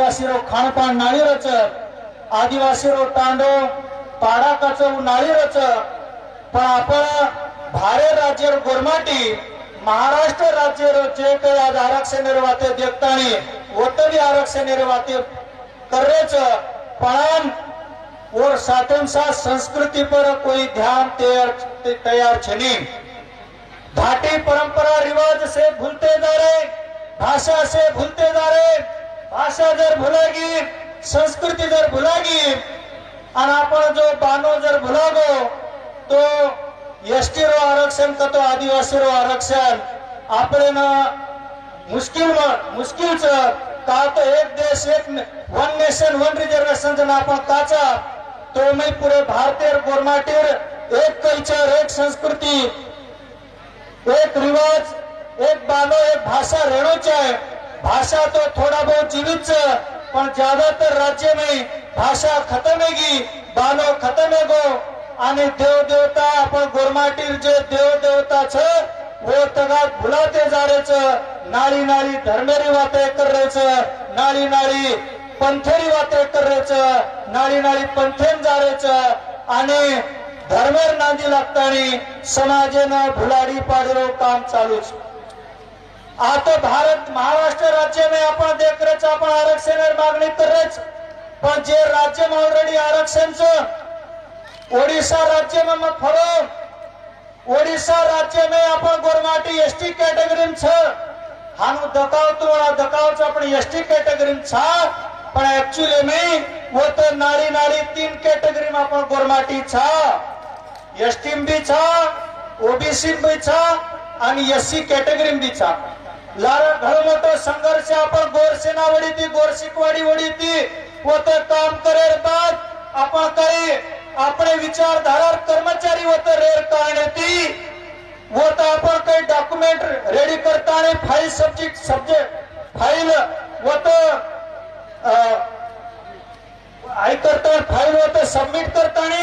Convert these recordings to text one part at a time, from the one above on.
आदिवासी रो खानपान नाळी रच आदिवासी रो तांडो पाडा कचव नाळी रच पण आपण भारत राज्य गोरमाटी महाराष्ट्र राज्य जे काही आज आरक्षण निर्वाते देखतानी ओतरी आरक्षण निर्वाते करेच पण और साथन साथ संस्कृति पर कोई ध्यान तैयार तैयार छनी. भाटी परंपरा रिवाज से भूलते जा रहे भाषा से भूलते जा रहे भाषा जर भुलागी संस्कृती जर भुलागी आणि आपण जो बानो जर भुलागो तो एसटी रो आरक्षण का तो आदिवासी रो आरक्षण આપણે મુશ્કેલ મુશ્કેલ છે का तो एक देश एक वन नेशन वन रिजर्वेशन जर आपण काचा तो मी पुरे भारतीय गोरमाटीर एक कल्चर एक संस्कृती एक रिवाज एक बालो एक भाषा रेणूच आहे भाषा तो थोड़ा बहुत जीवित पर पण ज्यादातर राज्य में भाषा खत्म हैगी बालो खत्म है गो। आने देव देवता अपन गोरमाटी जो देव देवता छ वो तगा भुलाते जारेच नारी नारी धर्मेरी वाते करेच नारी नारी पंथेरी वाते करेच नारी नारी पंथेन जारेच आणि धर्मेर नांदी लागतानी समाजेनं भुलाडी पाडलो काम चालूच आता भारत महाराष्ट्र जर मागणी तरच पण जे राज्य ऑलरेडी आरक्षणच ओडिशा राज्य में मत फरो ओडिशा राज्य में आपण गोरमाटी एसटी कैटेगरी में छ हानु दकाव तो आ दकाव छ एस टी कैटेगरी में पण एक्चुअली मी वो तो नारी नारी तीन कैटेगरी में गोरमाटी छ एस टी भी छ ओबीसी बी भी छ आणि एससी कैटेगरी में भी छ लारा घणो मोठो संघर्ष आपण गोरसेना वडी ती गोरशिकवाडी वडी ती वो तो काम करे बाद आपण काही આપણે વિચારધારા કર્મચારી હોતો રેર કારણેથી वो तो आपण काही डॉक्युमेंट रेडी करताना फाईल सब्जेक्ट सब्जेक्ट फाईल वो तो आई करता फाईल वो तो सबमिट करताना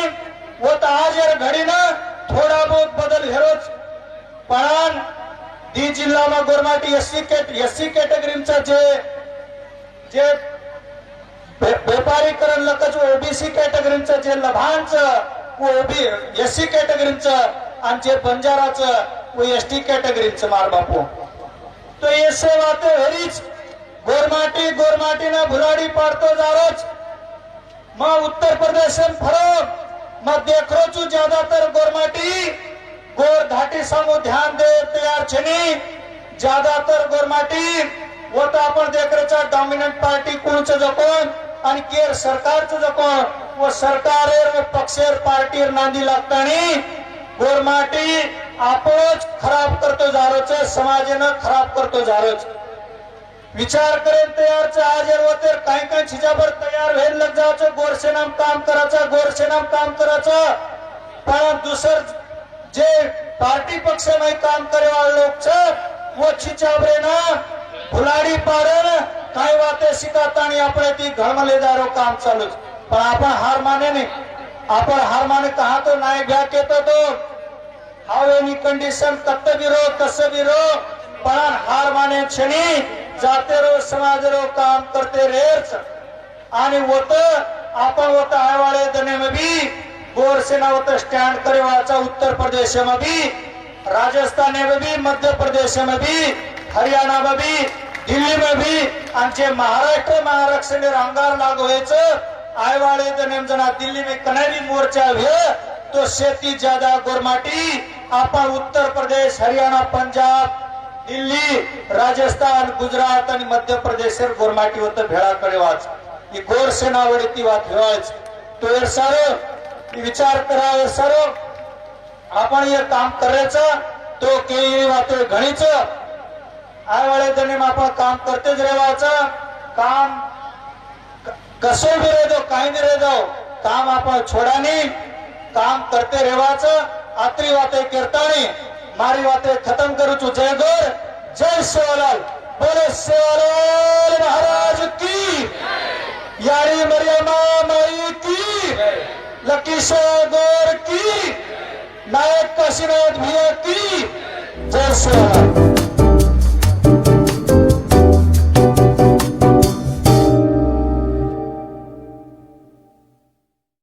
वो तो आज यार घडीनं थोडा बहुत बदल हेरोच पण ती जिल्हा मग गोरमाटी एससी कॅट एससी कॅटेगरीचा जे जे व्यापारीकरण लकच ओबीसी कॅटेगरीचा जे लभांच ओबी एससी कॅटेगरीचा आणि जे बंजाराच व एसटी कॅटेगरीचा मार बापू. तो एसे वाते हरीच. गोरमाटी गोरमाटी ना भुराडी पाडतो जारच. मग उत्तर प्रदेशन फरक. मग देखरोचू ज्यादातर गोरमाटी. गोर घाटी समूह ध्यान दे तयार छनी. ज्यादातर गोरमाटी वो तो आपण देखरेचा डॉमिनंट पार्टी कोणचं जकोन आणि केर सरकारचं जकोन व सरकारेर व पक्षेर पार्टीर नांदी लागतानी गोरमाटी आपणच खराब करतो जारोच समाजेनं खराब करतो जारोच विचार करेन तयारचं आज होते काही काही छिजाभर तयार व्हायला लग जायचं गोरसेनाम काम करायचं गोरसेनाम काम करायचं. पण दुसर जे पार्टी पक्ष नाही काम करे लोक छ वो छिचाबरे ना फुलाडी पाडन काही वाते शिकात आणि आपण ती घळमलेदारो काम चालू पण आपण हार माने नाही. आपण हार माने कहा तो नाही घ्या केतो तो हाव एनी कंडिशन कत्त बिरो कस बिरो पण हार माने क्षणी जाते रो समाज रो काम करते रेच आणि होत आपण होत आयवाळे दने में भी गोर सेना होत स्टैंड उत्तर प्रदेश में भी राजस्थान में भी मध्य प्रदेश में भी हरियाणा में भी दिल्ली में भी आमचे महाराष्ट्र में आरक्षण अंगार लागू व्हायचं आयवाळे दने जना दिल्ली में कनेरी मोर्चा हुए तो शेती ज्यादा गोरमाटी आपण उत्तर प्रदेश हरियाणा पंजाब दिल्ली राजस्थान गुजरात आणि मध्य प्रदेश गोरमाटी होत भेळाकडे वाच ही गोर सेनावडी ती वाट हेवायच तो हे सारो विचार करा सर्व. आपण हे काम करायचं तो केळी वाते घणीच. आयवाळे त्यांनी आपण काम करतेच रेवायचं काम कसो भी रह दो काही भी रह दो काम आपण छोडानी काम करते रेवायचं आत्री वाते कीर्तानी मारी वाते खतम करू जय गोर जय सेवालाल बोले सेवालाल महाराज की यारी मरियमा माई की किशोर गोर की नायक काशीनाथ भैया की जय सेवालाल